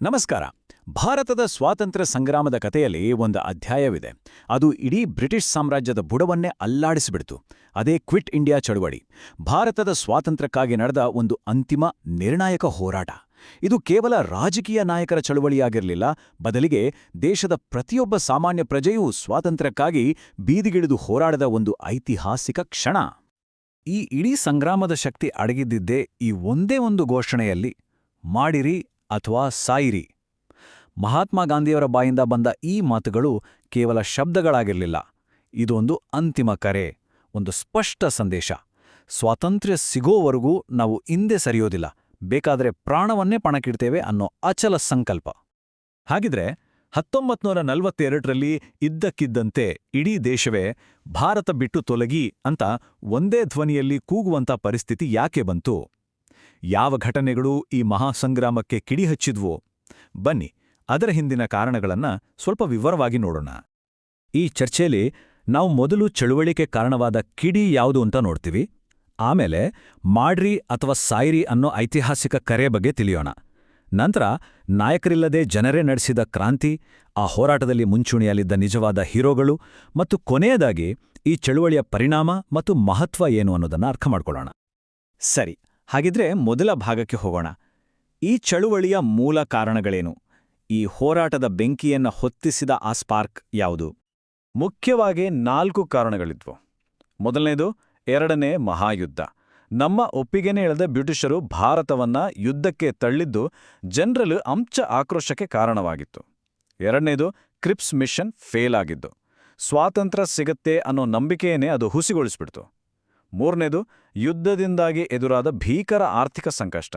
ನಮಸ್ಕಾರ. ಭಾರತದ ಸ್ವಾತಂತ್ರ್ಯ ಸಂಗ್ರಾಮದ ಕಥೆಯಲ್ಲಿ ಒಂದು ಅಧ್ಯಾಯವಿದೆ. ಅದು ಇಡೀ ಬ್ರಿಟಿಷ್ ಸಾಮ್ರಾಜ್ಯದ ಬುಡವನ್ನೇ ಅಲ್ಲಾಡಿಸಿಬಿಡ್ತು. ಅದೇ ಕ್ವಿಟ್ ಇಂಡಿಯಾ ಚಳುವಳಿ. ಭಾರತದ ಸ್ವಾತಂತ್ರ್ಯಕ್ಕಾಗಿ ನಡೆದ ಒಂದು ಅಂತಿಮ ನಿರ್ಣಾಯಕ ಹೋರಾಟ. ಇದು ಕೇವಲ ರಾಜಕೀಯ ನಾಯಕರ ಚಳುವಳಿಯಾಗಿರಲಿಲ್ಲ, ಬದಲಿಗೆ ದೇಶದ ಪ್ರತಿಯೊಬ್ಬ ಸಾಮಾನ್ಯ ಪ್ರಜೆಯೂ ಸ್ವಾತಂತ್ರ್ಯಕ್ಕಾಗಿ ಬೀದಿಗಿಳಿದು ಹೋರಾಡದ ಒಂದು ಐತಿಹಾಸಿಕ ಕ್ಷಣ. ಈ ಇಡೀ ಸಂಗ್ರಾಮದ ಶಕ್ತಿ ಅಡಗಿದ್ದಿದ್ದೇ ಈ ಒಂದೇ ಒಂದು ಘೋಷಣೆಯಲ್ಲಿ, ಮಾಡಿರಿ ಅಥವಾ ಸಾಯಿರಿ. ಮಹಾತ್ಮ ಗಾಂಧಿಯವರ ಬಾಯಿಂದ ಬಂದ ಈ ಮಾತುಗಳು ಕೇವಲ ಶಬ್ದಗಳಾಗಿರಲಿಲ್ಲ. ಇದೊಂದು ಅಂತಿಮ ಕರೆ, ಒಂದು ಸ್ಪಷ್ಟ ಸಂದೇಶ. ಸ್ವಾತಂತ್ರ್ಯ ಸಿಗೋವರೆಗೂ ನಾವು ಹಿಂದೆ ಸರಿಯೋದಿಲ್ಲ, ಬೇಕಾದರೆ ಪ್ರಾಣವನ್ನೇ ಪಣಕ್ಕಿಡ್ತೇವೆ ಅನ್ನೋ ಅಚಲ ಸಂಕಲ್ಪ. ಹಾಗಿದ್ರೆ, ಹತ್ತೊಂಬತ್ನೂರ ನಲವತ್ತೆರಡರಲ್ಲಿ ಇದ್ದಕ್ಕಿದ್ದಂತೆ ಇಡೀ ದೇಶವೇ ಭಾರತ ಬಿಟ್ಟು ತೊಲಗಿ ಅಂತ ಒಂದೇ ಧ್ವನಿಯಲ್ಲಿ ಕೂಗುವಂಥ ಪರಿಸ್ಥಿತಿ ಯಾಕೆ ಬಂತು? ಯಾವ ಘಟನೆಗಳು ಈ ಮಹಾಸಂಗ್ರಾಮಕ್ಕೆ ಕಿಡಿಹಚ್ಚಿದ್ವೋ? ಬನ್ನಿ, ಅದರ ಹಿಂದಿನ ಕಾರಣಗಳನ್ನ ಸ್ವಲ್ಪ ವಿವರವಾಗಿ ನೋಡೋಣ. ಈ ಚರ್ಚೆಯಲ್ಲಿ ನಾವು ಮೊದಲು ಚಳುವಳಿಕೆ ಕಾರಣವಾದ ಕಿಡಿ ಯಾವುದು ಅಂತ ನೋಡ್ತೀವಿ. ಆಮೇಲೆ ಮಾಡ್ರಿ ಅಥವಾ ಸಾಯಿರಿ ಅನ್ನೋ ಐತಿಹಾಸಿಕ ಕರೆ ಬಗ್ಗೆ ತಿಳಿಯೋಣ. ನಂತರ ನಾಯಕರಿಲ್ಲದೆ ಜನರೇ ನಡೆಸಿದ ಕ್ರಾಂತಿ, ಆ ಹೋರಾಟದಲ್ಲಿ ಮುಂಚೂಣಿಯಲ್ಲಿದ್ದ ನಿಜವಾದ ಹೀರೋಗಳು ಮತ್ತು ಕೊನೆಯದಾಗಿ ಈ ಚಳುವಳಿಯ ಪರಿಣಾಮ ಮತ್ತು ಮಹತ್ವ ಏನು ಅನ್ನೋದನ್ನ ಅರ್ಥ ಮಾಡ್ಕೊಳ್ಳೋಣ. ಸರಿ ಹಾಗಿದ್ರೆ ಮೊದಲ ಭಾಗಕ್ಕೆ ಹೋಗೋಣ. ಈ ಚಳುವಳಿಯ ಮೂಲ ಕಾರಣಗಳೇನು? ಈ ಹೋರಾಟದ ಬೆಂಕಿಯನ್ನ ಹೊತ್ತಿಸಿದ ಆ ಸ್ಪಾರ್ಕ್ ಯಾವುದು? ಮುಖ್ಯವಾಗಿ ನಾಲ್ಕು ಕಾರಣಗಳಿದ್ವು. ಮೊದಲನೇದು, ಎರಡನೇ ಮಹಾಯುದ್ಧ. ನಮ್ಮ ಒಪ್ಪಿಗೆನೇ ಇಳದ ಬ್ರಿಟಿಷರು ಭಾರತವನ್ನ ಯುದ್ಧಕ್ಕೆ ತಳ್ಳಿದ್ದು ಜನರಲ್ ಅಂಚ ಆಕ್ರೋಶಕ್ಕೆ ಕಾರಣವಾಗಿತ್ತು. ಎರಡನೇದು, ಕ್ರಿಪ್ಸ್ ಮಿಷನ್ ಫೇಲ್ ಆಗಿದ್ದು. ಸ್ವಾತಂತ್ರ್ಯ ಸಿಗತ್ತೆ ಅನ್ನೋ ನಂಬಿಕೆಯೇ ಅದು ಹುಸಿಗೊಳಿಸ್ಬಿಡ್ತು. ಮೂರನೇದು, ಯುದ್ಧದಿಂದಾಗಿ ಎದುರಾದ ಭೀಕರ ಆರ್ಥಿಕ ಸಂಕಷ್ಟ.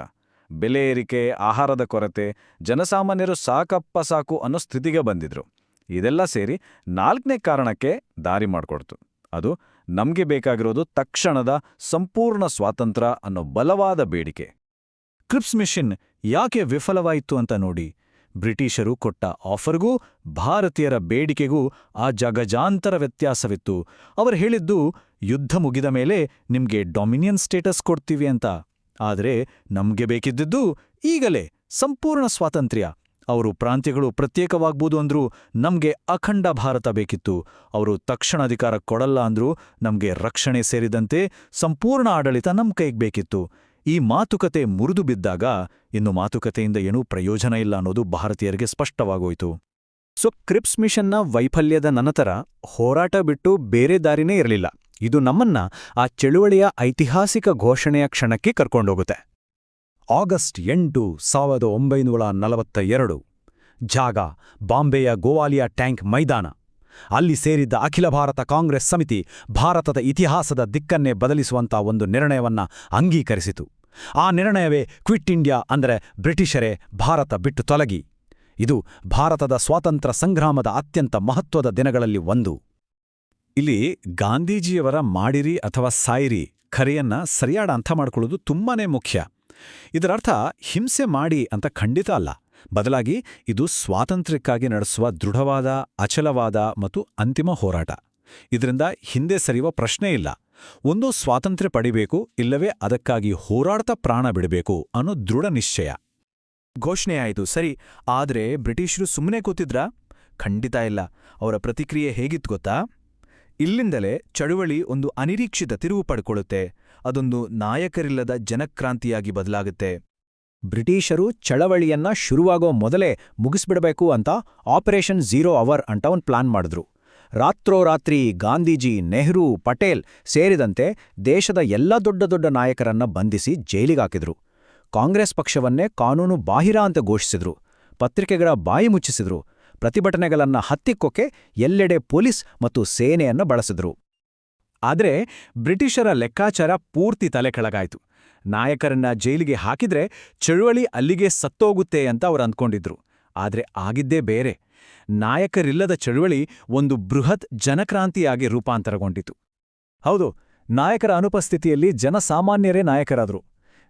ಬೆಲೆ ಏರಿಕೆ, ಆಹಾರದ ಕೊರತೆ, ಜನಸಾಮಾನ್ಯರು ಸಾಕಪ್ಪ ಸಾಕು ಅನ್ನೋ ಸ್ಥಿತಿಗೆ ಬಂದಿದ್ರು. ಇದೆಲ್ಲ ಸೇರಿ ನಾಲ್ಕನೇ ಕಾರಣಕ್ಕೆ ದಾರಿ ಮಾಡಿಕೊಡ್ತು. ಅದು ನಮಗೆ ಬೇಕಾಗಿರೋದು ತಕ್ಷಣದ ಸಂಪೂರ್ಣ ಸ್ವಾತಂತ್ರ್ಯ ಅನ್ನೋ ಬಲವಾದ ಬೇಡಿಕೆ. ಕ್ರಿಪ್ಸ್ ಮಿಷನ್ ಯಾಕೆ ವಿಫಲವಾಯಿತು ಅಂತ ನೋಡಿ, ಬ್ರಿಟಿಷರು ಕೊಟ್ಟ ಆಫರ್ಗೂ ಭಾರತೀಯರ ಬೇಡಿಕೆಗೂ ಆ ಜಗಜಾಂತರ ವ್ಯತ್ಯಾಸವಿತ್ತು. ಅವರು ಹೇಳಿದ್ದು ಯುದ್ಧ ಮುಗಿದ ಮೇಲೆ ನಿಮ್ಗೆ ಡೊಮಿನಿಯನ್ ಸ್ಟೇಟಸ್ ಕೊಡ್ತೀವಿ ಅಂತ. ಆದರೆ ನಮ್ಗೆ ಬೇಕಿದ್ದದ್ದು ಈಗಲೇ, ಸಂಪೂರ್ಣ ಸ್ವಾತಂತ್ರ್ಯ. ಅವರು ಪ್ರಾಂತ್ಯಗಳು ಪ್ರತ್ಯೇಕವಾಗ್ಬೋದು ಅಂದ್ರೂ ನಮ್ಗೆ ಅಖಂಡ ಭಾರತ ಬೇಕಿತ್ತು. ಅವರು ತಕ್ಷಣ ಅಧಿಕಾರ ಕೊಡಲ್ಲ ಅಂದ್ರೂ ನಮ್ಗೆ ರಕ್ಷಣೆ ಸೇರಿದಂತೆ ಸಂಪೂರ್ಣ ಆಡಳಿತ ನಮ್ ಕೈಗೆ ಬೇಕಿತ್ತು. ಈ ಮಾತುಕತೆ ಮುರಿದು ಬಿದ್ದಾಗ ಇನ್ನು ಮಾತುಕತೆಯಿಂದ ಏನೂ ಪ್ರಯೋಜನ ಇಲ್ಲ ಅನ್ನೋದು ಭಾರತೀಯರಿಗೆ ಸ್ಪಷ್ಟವಾಗೋಯ್ತು. ಸೊ, ಕ್ರಿಪ್ಸ್ ಮಿಷನ್ನ ವೈಫಲ್ಯದ ನಂತರ ಹೋರಾಟ ಬಿಟ್ಟು ಬೇರೆ ದಾರಿನೇ ಇರಲಿಲ್ಲ. ಇದು ನಮ್ಮನ್ನ ಆ ಚಳುವಳಿಯ ಐತಿಹಾಸಿಕ ಘೋಷಣೆಯ ಕ್ಷಣಕ್ಕೆ ಕರ್ಕೊಂಡೋಗುತ್ತೆ. ಆಗಸ್ಟ್ ಎಂಟು ಸಾವಿರದ ಒಂಬೈನೂರ ನಲವತ್ತ ಎರಡು, ಜಾಗ ಬಾಂಬೆಯ ಗೋವಾಲಿಯಾ ಟ್ಯಾಂಕ್ ಮೈದಾನ. ಅಲ್ಲಿ ಸೇರಿದ್ದ ಅಖಿಲ ಭಾರತ ಕಾಂಗ್ರೆಸ್ ಸಮಿತಿ ಭಾರತದ ಇತಿಹಾಸದ ದಿಕ್ಕನ್ನೇ ಬದಲಿಸುವಂಥ ಒಂದು ನಿರ್ಣಯವನ್ನ ಅಂಗೀಕರಿಸಿತು. ಆ ನಿರ್ಣಯವೇ ಕ್ವಿಟ್ ಇಂಡಿಯಾ ಅಂದರೆ ಬ್ರಿಟಿಷರೇ ಭಾರತ ಬಿಟ್ಟು ತೊಲಗಿ. ಇದು ಭಾರತದ ಸ್ವಾತಂತ್ರ್ಯ ಸಂಗ್ರಾಮದ ಅತ್ಯಂತ ಮಹತ್ವದ ದಿನಗಳಲ್ಲಿ ಒಂದು. ಇಲ್ಲಿ ಗಾಂಧೀಜಿಯವರ ಮಾಡಿರಿ ಅಥವಾ ಸಾಯಿರಿ ಖರೆಯನ್ನ ಸರಿಯಾದ ಅರ್ಥ ಮಾಡ್ಕೊಳ್ಳೋದು ತುಂಬಾನೇ ಮುಖ್ಯ. ಇದರರ್ಥ ಹಿಂಸೆ ಮಾಡಿ ಅಂತ ಖಂಡಿತ ಅಲ್ಲ. ಬದಲಾಗಿ ಇದು ಸ್ವಾತಂತ್ರ್ಯಕ್ಕಾಗಿ ನಡೆಸುವ ದೃಢವಾದ, ಅಚಲವಾದ ಮತ್ತು ಅಂತಿಮ ಹೋರಾಟ. ಇದರಿಂದ ಹಿಂದೆ ಸರಿಯುವ ಪ್ರಶ್ನೆ ಇಲ್ಲ. ಒಂದು ಸ್ವಾತಂತ್ರ್ಯ ಪಡಿಬೇಕು ಇಲ್ಲವೇ ಅದಕ್ಕಾಗಿ ಹೋರಾಡ್ತಾ ಪ್ರಾಣ ಬಿಡಬೇಕು ಅನ್ನೋ ದೃಢ ನಿಶ್ಚಯ. ಘೋಷಣೆಯಾಯಿತು. ಸರಿ, ಆದ್ರೆ ಬ್ರಿಟಿಷರು ಸುಮ್ಮನೆ ಕೂತಿದ್ರಾ? ಖಂಡಿತ ಇಲ್ಲ. ಅವರ ಪ್ರತಿಕ್ರಿಯೆ ಹೇಗಿತ್ತು ಗೊತ್ತಾ? ಇಲ್ಲಿಂದಲೇ ಚಳುವಳಿ ಒಂದು ಅನಿರೀಕ್ಷಿತ ತಿರುವು ಪಡ್ಕೊಳ್ಳುತ್ತೆ. ಅದೊಂದು ನಾಯಕರಿಲ್ಲದ ಜನಕ್ರಾಂತಿಯಾಗಿ ಬದಲಾಗುತ್ತೆ. ಬ್ರಿಟಿಷರು ಚಳವಳಿಯನ್ನ ಶುರುವಾಗೋ ಮೊದಲೇ ಮುಗಿಸ್ಬಿಡಬೇಕು ಅಂತ ಆಪರೇಷನ್ ಝೀರೋ ಅವರ್ ಅಂತ ಒಂದು ಪ್ಲಾನ್ ಮಾಡಿದ್ರು. ರಾತ್ರೋರಾತ್ರಿ ಗಾಂಧೀಜಿ, ನೆಹರು, ಪಟೇಲ್ ಸೇರಿದಂತೆ ದೇಶದ ಎಲ್ಲ ದೊಡ್ಡ ದೊಡ್ಡ ನಾಯಕರನ್ನ ಬಂಧಿಸಿ ಜೈಲಿಗಾಕಿದ್ರು ಕಾಂಗ್ರೆಸ್ ಪಕ್ಷವನ್ನೇ ಕಾನೂನು ಬಾಹಿರ ಅಂತ ಘೋಷಿಸಿದ್ರು. ಪತ್ರಿಕೆಗಳ ಬಾಯಿ ಮುಚ್ಚಿಸಿದ್ರು. ಪ್ರತಿಭಟನೆಗಳನ್ನ ಹತ್ತಿಕ್ಕೋಕೆ ಎಲ್ಲೆಡೆ ಪೊಲೀಸ್ ಮತ್ತು ಸೇನೆಯನ್ನ ಬಳಸಿದ್ರು. ಆದರೆ ಬ್ರಿಟಿಷರ ಲೆಕ್ಕಾಚಾರ ಪೂರ್ತಿ ತಲೆ ಕೆಳಗಾಯ್ತು ನಾಯಕರನ್ನ ಜೈಲಿಗೆ ಹಾಕಿದ್ರೆ ಚಳುವಳಿ ಅಲ್ಲಿಗೆ ಸತ್ತೋಗುತ್ತೆ ಅಂತ ಅವ್ರು ಅಂದ್ಕೊಂಡಿದ್ರು. ಆದರೆ ಆಗಿದ್ದೇ ಬೇರೆ. ನಾಯಕರಿಲ್ಲದ ಚಳುವಳಿ ಒಂದು ಬೃಹತ್ ಜನಕ್ರಾಂತಿಯಾಗಿ ರೂಪಾಂತರಗೊಂಡಿತು. ಹೌದು, ನಾಯಕರ ಅನುಪಸ್ಥಿತಿಯಲ್ಲಿ ಜನಸಾಮಾನ್ಯರೇ ನಾಯಕರಾದರು.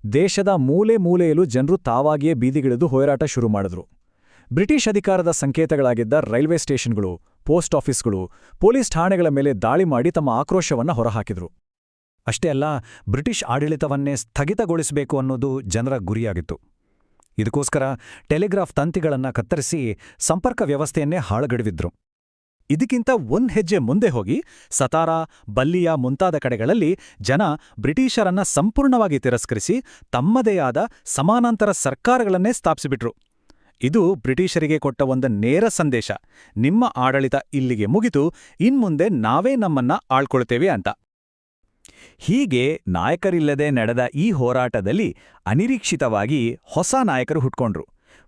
ದೇಶದ ಮೂಲೆ ಮೂಲೆಯಲ್ಲೂ ಜನರು ತಾವಾಗಿಯೇ ಬೀದಿಗಿಳಿದು ಹೋರಾಟ ಶುರು ಮಾಡಿದ್ರು. ಬ್ರಿಟಿಷ್ ಅಧಿಕಾರದ ಸಂಕೇತಗಳಾಗಿದ್ದ ರೈಲ್ವೆ ಸ್ಟೇಷನ್ಗಳು, ಪೋಸ್ಟ್ ಆಫೀಸ್ಗಳು, ಪೊಲೀಸ್ ಠಾಣೆಗಳ ಮೇಲೆ ದಾಳಿ ಮಾಡಿ ತಮ್ಮ ಆಕ್ರೋಶವನ್ನ ಹೊರಹಾಕಿದ್ರು. ಅಷ್ಟೇ ಅಲ್ಲ, ಬ್ರಿಟಿಷ್ ಆಡಳಿತವನ್ನೇ ಸ್ಥಗಿತಗೊಳಿಸಬೇಕು ಅನ್ನೋದು ಜನರ ಗುರಿಯಾಗಿತ್ತು. ಇದಕ್ಕೋಸ್ಕರ ಟೆಲಿಗ್ರಾಫ್ ತಂತಿಗಳನ್ನು ಕತ್ತರಿಸಿ ಸಂಪರ್ಕ ವ್ಯವಸ್ಥೆಯನ್ನೇ ಹಾಳುಗಡವಿದ್ರು. ಇದಕ್ಕಿಂತ ಒಂದ್ ಹೆಜ್ಜೆ ಮುಂದೆ ಹೋಗಿ ಸತಾರಾ, ಬಲ್ಲಿಯಾ ಮುಂತಾದ ಕಡೆಗಳಲ್ಲಿ ಜನ ಬ್ರಿಟಿಷರನ್ನ ಸಂಪೂರ್ಣವಾಗಿ ತಿರಸ್ಕರಿಸಿ ತಮ್ಮದೇ ಆದ ಸಮಾನಾಂತರ ಸರ್ಕಾರಗಳನ್ನೇ ಸ್ಥಾಪಿಸಿಬಿಟ್ರು. ಇದು ಬ್ರಿಟಿಷರಿಗೆ ಕೊಟ್ಟ ಒಂದು ನೇರ ಸಂದೇಶ. ನಿಮ್ಮ ಆಡಳಿತ ಇಲ್ಲಿಗೆ ಮುಗಿತು, ಇನ್ಮುಂದೆ ನಾವೇ ನಮ್ಮನ್ನ ಆಳ್ಕೊಳ್ತೇವೆ ಅಂತ. ಹೀಗೆ ನಾಯಕರಿಲ್ಲದೆ ನಡೆದ ಈ ಹೋರಾಟದಲ್ಲಿ ಅನಿರೀಕ್ಷಿತವಾಗಿ ಹೊಸ ನಾಯಕರು ಹುಟ್ಕೊಂಡ್ರು.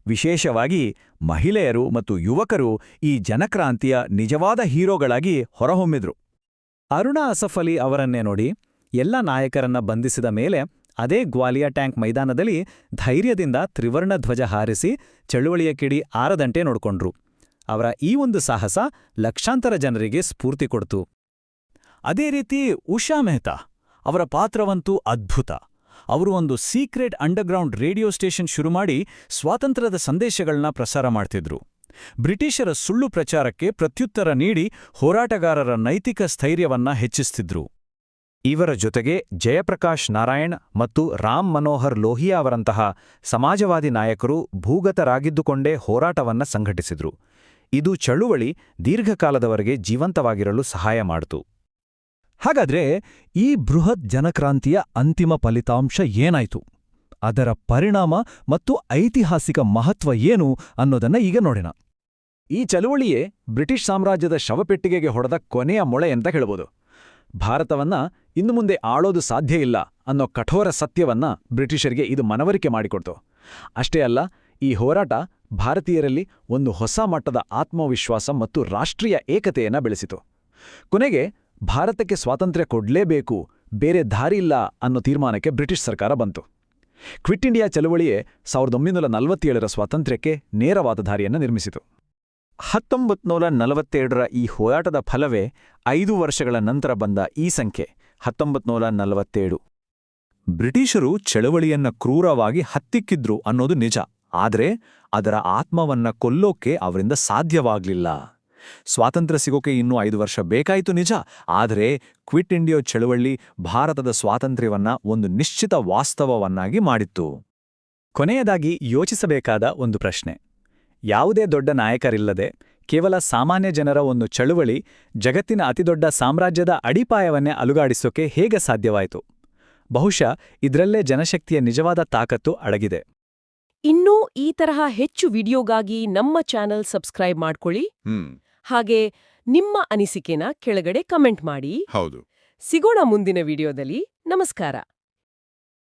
ವಿಶೇಷವಾಗಿ ಮಹಿಳೆಯರು ಮತ್ತು ಯುವಕರು ಈ ಜನಕ್ರಾಂತಿಯ ನಿಜವಾದ ಹೀರೋಗಳಾಗಿ ಹೊರಹೊಮ್ಮಿದ್ರು. ಅರುಣಾ ಅಸಫಲಿ ಅವರನ್ನೇ ನೋಡಿ, ಎಲ್ಲ ನಾಯಕರನ್ನ ಬಂಧಿಸಿದ ಮೇಲೆ ಅದೇ ಗ್ವಾಲಿಯಾ ಟ್ಯಾಂಕ್ ಮೈದಾನದಲ್ಲಿ ಧೈರ್ಯದಿಂದ ತ್ರಿವರ್ಣ ಧ್ವಜ ಹಾರಿಸಿ ಚಳುವಳಿಯ ಕಿಡಿ ಆರದಂಟೆ ನೋಡಿಕೊಂಡ್ರು. ಅವರ ಈ ಒಂದು ಸಾಹಸ ಲಕ್ಷಾಂತರ ಜನರಿಗೆ ಸ್ಫೂರ್ತಿ ಕೊಡ್ತು. ಅದೇ ರೀತಿ ಉಷಾ ಮೆಹ್ತಾ, ಅವರ ಪಾತ್ರವಂತೂ ಅದ್ಭುತ. ಅವರು ಒಂದು ಸೀಕ್ರೆಟ್ ಅಂಡರ್ಗ್ರೌಂಡ್ ರೇಡಿಯೋ ಸ್ಟೇಷನ್ ಶುರು ಮಾಡಿ ಸ್ವಾತಂತ್ರ್ಯದ ಸಂದೇಶಗಳನ್ನ ಪ್ರಸಾರ ಮಾಡ್ತಿದ್ರು. ಬ್ರಿಟಿಷರ ಸುಳ್ಳು ಪ್ರಚಾರಕ್ಕೆ ಪ್ರತ್ಯುತ್ತರ ನೀಡಿ ಹೋರಾಟಗಾರರ ನೈತಿಕ ಸ್ಥೈರ್ಯವನ್ನ ಹೆಚ್ಚಿಸ್ತಿದ್ರು. ಇವರ ಜೊತೆಗೆ ಜಯಪ್ರಕಾಶ್ ನಾರಾಯಣ್ ಮತ್ತು ರಾಮ್ ಮನೋಹರ್ ಲೋಹಿಯಾ ಅವರಂತಹ ಸಮಾಜವಾದಿ ನಾಯಕರು ಭೂಗತರಾಗಿದ್ದುಕೊಂಡೇ ಹೋರಾಟವನ್ನ ಸಂಘಟಿಸಿದ್ರು. ಇದು ಚಳುವಳಿ ದೀರ್ಘಕಾಲದವರೆಗೆ ಜೀವಂತವಾಗಿರಲು ಸಹಾಯ ಮಾಡಿತು. ಹಾಗಾದ್ರೆ ಈ ಬೃಹತ್ ಜನಕ್ರಾಂತಿಯ ಅಂತಿಮ ಫಲಿತಾಂಶ ಏನಾಯಿತು? ಅದರ ಪರಿಣಾಮ ಮತ್ತು ಐತಿಹಾಸಿಕ ಮಹತ್ವ ಏನು ಅನ್ನೋದನ್ನ ಈಗ ನೋಡೋಣ. ಈ ಚಳುವಳಿಯೇ ಬ್ರಿಟಿಷ್ ಸಾಮ್ರಾಜ್ಯದ ಶವಪೆಟ್ಟಿಗೆಗೆ ಹೊಡೆದ ಕೊನೆಯ ಮೊಳೆ ಅಂತ ಹೇಳ್ಬೋದು. ಭಾರತವನ್ನ ಇನ್ನು ಮುಂದೆ ಆಳೋದು ಸಾಧ್ಯ ಇಲ್ಲ ಅನ್ನೋ ಕಠೋರ ಸತ್ಯವನ್ನ ಬ್ರಿಟಿಷರಿಗೆ ಇದು ಮನವರಿಕೆ ಮಾಡಿಕೊಡ್ತು. ಅಷ್ಟೇ ಅಲ್ಲ, ಈ ಹೋರಾಟ ಭಾರತೀಯರಲ್ಲಿ ಒಂದು ಹೊಸ ಮಟ್ಟದ ಆತ್ಮವಿಶ್ವಾಸ ಮತ್ತು ರಾಷ್ಟ್ರೀಯ ಏಕತೆಯನ್ನ ಬೆಳೆಸಿತು. ಕೊನೆಗೆ ಭಾರತಕ್ಕೆ ಸ್ವಾತಂತ್ರ್ಯ ಕೊಡಲೇಬೇಕು, ಬೇರೆ ದಾರಿಯಿಲ್ಲ ಅನ್ನೋ ತೀರ್ಮಾನಕ್ಕೆ ಬ್ರಿಟಿಷ್ ಸರ್ಕಾರ ಬಂತು. ಕ್ವಿಟ್ ಇಂಡಿಯಾ ಚಳುವಳಿಯೇ ಸಾವಿರದ ಒಂಬೈನೂರ ನಲವತ್ತೇಳರ ಸ್ವಾತಂತ್ರ್ಯಕ್ಕೆ ನೇರವಾದ ದಾರಿಯನ್ನು ನಿರ್ಮಿಸಿತು. ಹತ್ತೊಂಬತ್ತು ನೂರ ಈ ಹೋರಾಟದ ಫಲವೇ ಐದು ವರ್ಷಗಳ ನಂತರ ಬಂದ ಈ ಸಂಖ್ಯೆ. ಹತ್ತೊಂಬತ್ತು ನೂರ ನಲವತ್ತೇಳು. ಬ್ರಿಟಿಷರು ಚಳವಳಿಯನ್ನ ಕ್ರೂರವಾಗಿ ಹತ್ತಿಕ್ಕಿದ್ರು ಅನ್ನೋದು ನಿಜ. ಆದರೆ ಅದರ ಆತ್ಮವನ್ನ ಕೊಲ್ಲೋಕೆ ಅವರಿಂದ ಸಾಧ್ಯವಾಗ್ಲಿಲ್ಲ. ಸ್ವಾತಂತ್ರ್ಯ ಸಿಗೋಕೆ ಇನ್ನೂ ಐದು ವರ್ಷ ಬೇಕಾಯಿತು ನಿಜ. ಆದರೆ ಕ್ವಿಟ್ ಇಂಡಿಯೋ ಚಳವಳಿ ಭಾರತದ ಸ್ವಾತಂತ್ರ್ಯವನ್ನ ಒಂದು ನಿಶ್ಚಿತ ವಾಸ್ತವವನ್ನಾಗಿ ಮಾಡಿತ್ತು. ಕೊನೆಯದಾಗಿ ಯೋಚಿಸಬೇಕಾದ ಒಂದು ಪ್ರಶ್ನೆ. ಯಾವುದೇ ದೊಡ್ಡ ನಾಯಕರಿಲ್ಲದೆ ಕೇವಲ ಸಾಮಾನ್ಯ ಜನರ ಒಂದು ಚಳುವಳಿ ಜಗತ್ತಿನ ಅತಿದೊಡ್ಡ ಸಾಮ್ರಾಜ್ಯದ ಅಡಿಪಾಯವನ್ನೇ ಅಲುಗಾಡಿಸೋಕೆ ಹೇಗೆ ಸಾಧ್ಯವಾಯಿತು? ಬಹುಶಃ ಇದರಲ್ಲೇ ಜನಶಕ್ತಿಯ ನಿಜವಾದ ತಾಕತ್ತು ಅಡಗಿದೆ. ಇನ್ನೂ ಈ ತರಹ ಹೆಚ್ಚು ವಿಡಿಯೋಗಾಗಿ ನಮ್ಮ ಚಾನೆಲ್ ಸಬ್ಸ್ಕ್ರೈಬ್ ಮಾಡ್ಕೊಳ್ಳಿ. ಹಾಗೆ ನಿಮ್ಮ ಅನಿಸಿಕೆನ ಕೆಳಗಡೆ ಕಮೆಂಟ್ ಮಾಡಿ. ಹೌದು. ಸಿಗೋಣ ಮುಂದಿನ ವಿಡಿಯೋದಲ್ಲಿ. ನಮಸ್ಕಾರ.